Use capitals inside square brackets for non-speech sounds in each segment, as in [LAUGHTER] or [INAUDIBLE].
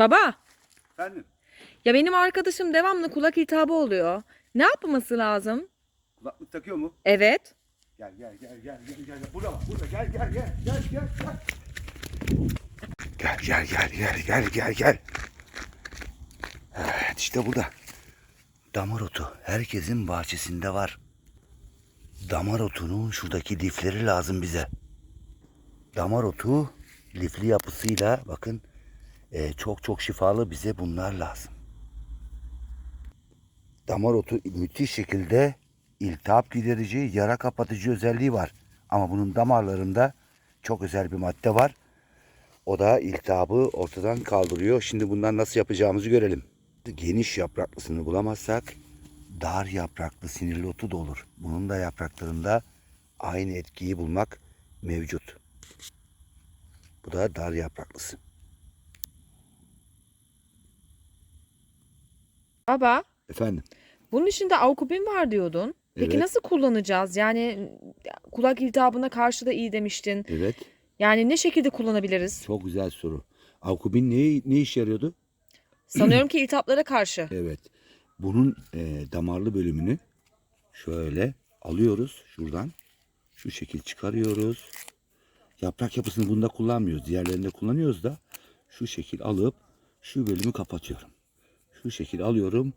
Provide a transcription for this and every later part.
Baba, Efendim? ya benim arkadaşım devamlı kulak iltihabı oluyor. Ne yapması lazım? Kulaklık takıyor mu? Evet. Gel gel gel gel gel gel. gel. Burada bak burada gel gel gel gel gel gel. Gel gel gel gel gel gel gel. Evet işte burada. Damar otu herkesin bahçesinde var. Damar otunun şuradaki lifleri lazım bize. Damar otu lifli yapısıyla bakın e, çok çok şifalı bize bunlar lazım. Damar otu müthiş şekilde iltihap giderici, yara kapatıcı özelliği var. Ama bunun damarlarında çok özel bir madde var. O da iltihabı ortadan kaldırıyor. Şimdi bundan nasıl yapacağımızı görelim. Geniş yapraklısını bulamazsak dar yapraklı sinirli otu da olur. Bunun da yapraklarında aynı etkiyi bulmak mevcut. Bu da dar yapraklısı. Baba, Efendim? bunun içinde aukubin var diyordun. Peki Evet. nasıl kullanacağız? Yani kulak iltihabına karşı da iyi demiştin. Evet. Yani ne şekilde kullanabiliriz? Çok güzel soru. Avkubin ne, ne işe yarıyordu? Sanıyorum ki iltihaplara karşı. Evet. Bunun e, damarlı bölümünü şöyle alıyoruz şuradan. Şu şekil çıkarıyoruz. Yaprak yapısını bunda kullanmıyoruz. Diğerlerinde kullanıyoruz da şu şekil alıp şu bölümü kapatıyorum. Şu şekil alıyorum.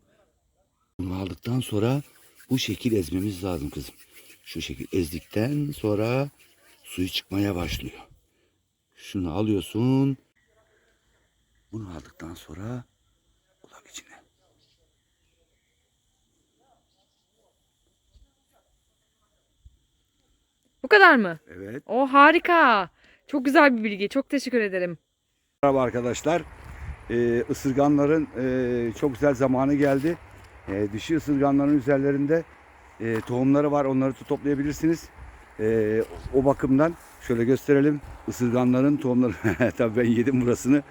Bunu aldıktan sonra bu şekil ezmemiz lazım kızım. Şu şekil ezdikten sonra suyu çıkmaya başlıyor. Şunu alıyorsun. Bunu aldıktan sonra kulak içine. Bu kadar mı? Evet. O harika. Çok güzel bir bilgi. Çok teşekkür ederim. Merhaba arkadaşlar. Ee, ısırganların e, çok güzel zamanı geldi. E, dişi ısırganların üzerlerinde e, tohumları var. Onları da toplayabilirsiniz. E, o bakımdan şöyle gösterelim. Isırganların tohumları. [LAUGHS] Tabii ben yedim burasını.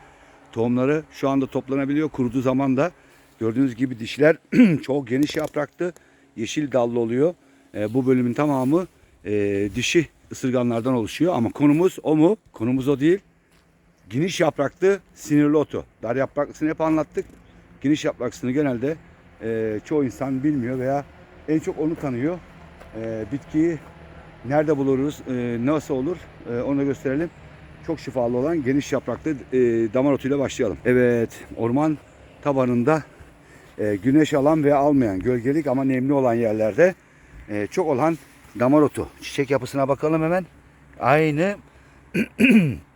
Tohumları şu anda toplanabiliyor. Kuruduğu zaman da gördüğünüz gibi dişler [CLEARS THROAT] çok geniş yapraklı. Yeşil dallı oluyor. E, bu bölümün tamamı e, dişi ısırganlardan oluşuyor. Ama konumuz o mu? Konumuz o değil. Geniş yapraklı sinirli otu. Dar yapraklısını hep anlattık. Geniş yapraklısını genelde e, çoğu insan bilmiyor veya en çok onu tanıyor. E, bitkiyi nerede buluruz, e, nasıl olur e, onu da gösterelim. Çok şifalı olan geniş yapraklı e, damar otuyla başlayalım. Evet, orman tabanında e, güneş alan ve almayan, gölgelik ama nemli olan yerlerde e, çok olan damar otu. Çiçek yapısına bakalım hemen. Aynı [CLEARS THROAT]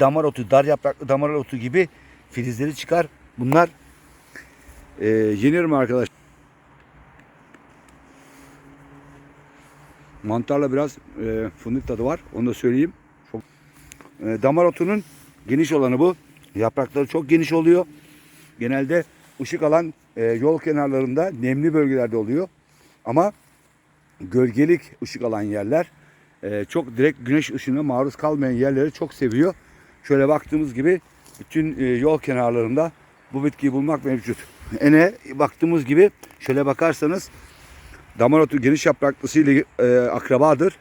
damar otu, dar yapraklı damar otu gibi filizleri çıkar. Bunlar e, yenir mi arkadaş? Mantarla biraz e, fındık tadı var. Onu da söyleyeyim. Çok, e, damar otunun geniş olanı bu. Yaprakları çok geniş oluyor. Genelde ışık alan e, yol kenarlarında nemli bölgelerde oluyor. Ama gölgelik ışık alan yerler e, çok direkt güneş ışığına maruz kalmayan yerleri çok seviyor. Şöyle baktığımız gibi bütün e, yol kenarlarında bu bitkiyi bulmak mevcut. Ene baktığımız gibi şöyle bakarsanız damar otu geniş yapraklısı ile e, akrabadır.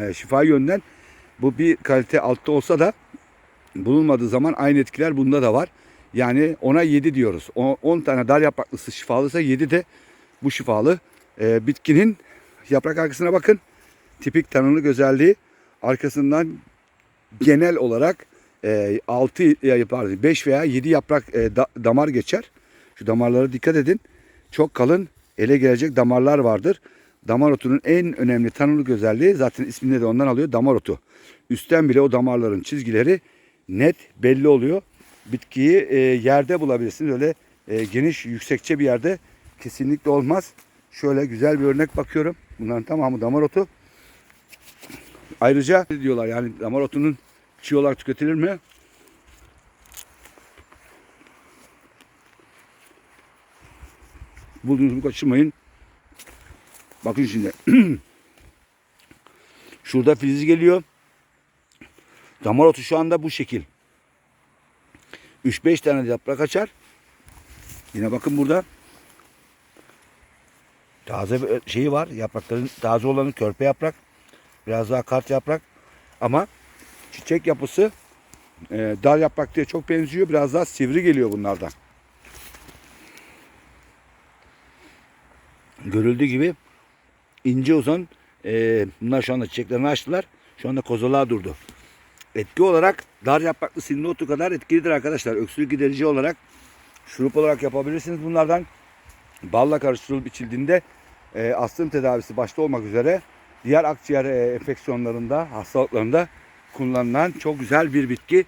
E, şifa yönden bu bir kalite altta olsa da bulunmadığı zaman aynı etkiler bunda da var. Yani ona 7 diyoruz. 10 tane dar yapraklısı şifalıysa 7 de bu şifalı. E, bitkinin yaprak arkasına bakın. Tipik tanımlık özelliği arkasından genel olarak e, 6 pardon 5 veya 7 yaprak e, da- damar geçer. Şu damarlara dikkat edin. Çok kalın ele gelecek damarlar vardır. Damar otunun en önemli tanımlık özelliği zaten ismini de ondan alıyor damar otu. Üstten bile o damarların çizgileri net belli oluyor. Bitkiyi e, yerde bulabilirsiniz. Öyle e, geniş yüksekçe bir yerde kesinlikle olmaz. Şöyle güzel bir örnek bakıyorum. Bunların tamamı damar otu. Ayrıca diyorlar yani damar otunun çiğ olarak tüketilir mi? Bulduğunuzu kaçırmayın. Bakın şimdi. [CLEARS THROAT] Şurada filizi geliyor. Damar otu şu anda bu şekil. 3-5 tane yaprak açar. Yine bakın burada. Taze bir şeyi var. Yaprakların taze olanı körpe yaprak. Biraz daha kart yaprak. Ama çiçek yapısı e, dar yapraklıya çok benziyor. Biraz daha sivri geliyor bunlardan. Görüldüğü gibi ince uzun e, bunlar şu anda çiçeklerini açtılar. Şu anda kozalağa durdu. Etki olarak dar yapraklı sinirli otu kadar etkilidir arkadaşlar. Öksürük giderici olarak şurup olarak yapabilirsiniz bunlardan. Balla karıştırılıp içildiğinde e, astım tedavisi başta olmak üzere diğer akciğer e, enfeksiyonlarında, hastalıklarında kullanılan çok güzel bir bitki.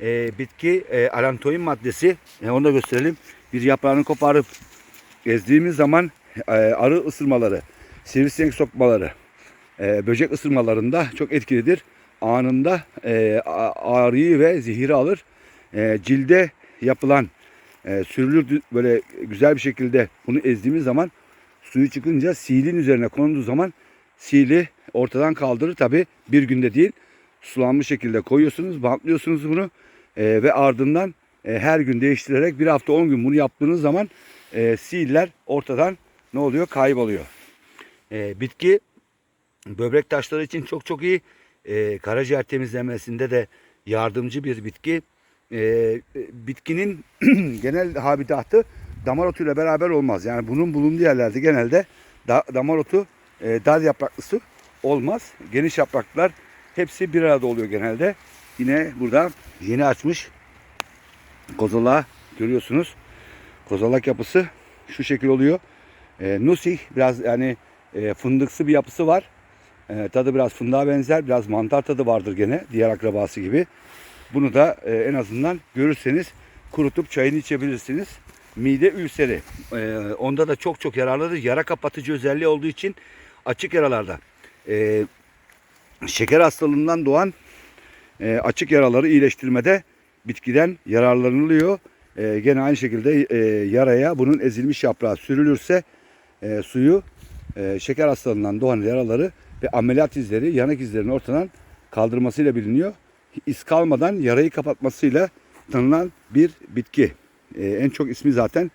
E, bitki e, alantoin maddesi. E, onu da gösterelim. Bir yaprağını koparıp ezdiğimiz zaman e, arı ısırmaları, sivrisinek sokmaları, e, böcek ısırmalarında çok etkilidir. Anında e, ağrıyı ve zehiri alır. E, cilde yapılan e, sürülür böyle güzel bir şekilde bunu ezdiğimiz zaman suyu çıkınca silin üzerine konulduğu zaman sili ortadan kaldırır. Tabi bir günde değil sulanmış şekilde koyuyorsunuz, bantlıyorsunuz bunu E, ve ardından e, her gün değiştirerek bir hafta 10 gün bunu yaptığınız zaman e, siller ortadan ne oluyor? Kayboluyor. E, bitki böbrek taşları için çok çok iyi. E, karaciğer temizlemesinde de yardımcı bir bitki. E, e, bitkinin [CLEARS THROAT] genel habitatı damar otuyla beraber olmaz. Yani bunun bulunduğu yerlerde genelde da, damar otu e, dar yapraklısı olmaz. Geniş yapraklar hepsi bir arada oluyor genelde. Yine burada yeni açmış kozalağı görüyorsunuz. Kozalak yapısı şu şekil oluyor. E, nusih biraz yani e, fındıksı bir yapısı var. E, tadı biraz fındığa benzer. Biraz mantar tadı vardır gene diğer akrabası gibi. Bunu da e, en azından görürseniz kurutup çayını içebilirsiniz. Mide ülseri. E, onda da çok çok yararlıdır. Yara kapatıcı özelliği olduğu için açık yaralarda e, şeker hastalığından doğan e, açık yaraları iyileştirmede bitkiden yararlanılıyor. E, gene aynı şekilde e, yaraya bunun ezilmiş yaprağı sürülürse e, suyu e, şeker hastalığından doğan yaraları ve ameliyat izleri, yanık izlerini ortadan kaldırmasıyla biliniyor. İz kalmadan yarayı kapatmasıyla tanınan bir bitki. E, en çok ismi zaten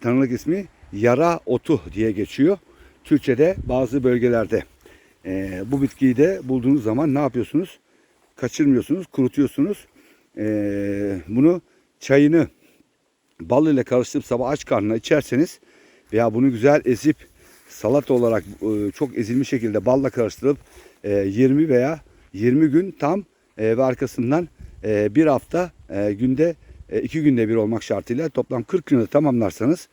tanılık ismi yara otu diye geçiyor. Türkçe'de bazı bölgelerde e, bu bitkiyi de bulduğunuz zaman ne yapıyorsunuz? Kaçırmıyorsunuz, kurutuyorsunuz. E, bunu çayını bal ile karıştırıp sabah aç karnına içerseniz veya bunu güzel ezip salata olarak e, çok ezilmiş şekilde balla karıştırıp e, 20 veya 20 gün tam e, ve arkasından e, bir hafta e, günde e, iki günde bir olmak şartıyla toplam 40 günü tamamlarsanız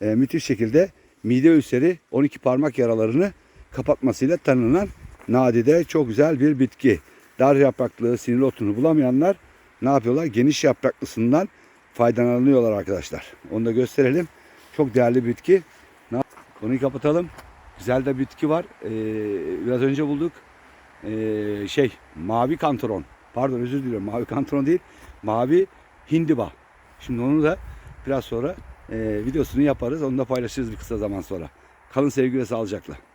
e, müthiş şekilde mide ülseri 12 parmak yaralarını kapatmasıyla tanınan nadide çok güzel bir bitki. Dar yapraklı sinir otunu bulamayanlar ne yapıyorlar? Geniş yapraklısından faydalanıyorlar arkadaşlar. Onu da gösterelim. Çok değerli bitki. Konuyu kapatalım. Güzel de bitki var. Ee, biraz önce bulduk. Ee, şey mavi kantaron. Pardon özür diliyorum. Mavi kantaron değil. Mavi hindiba. Şimdi onu da biraz sonra e, videosunu yaparız. Onu da paylaşırız bir kısa zaman sonra. Kalın sevgi ve sağlıcakla.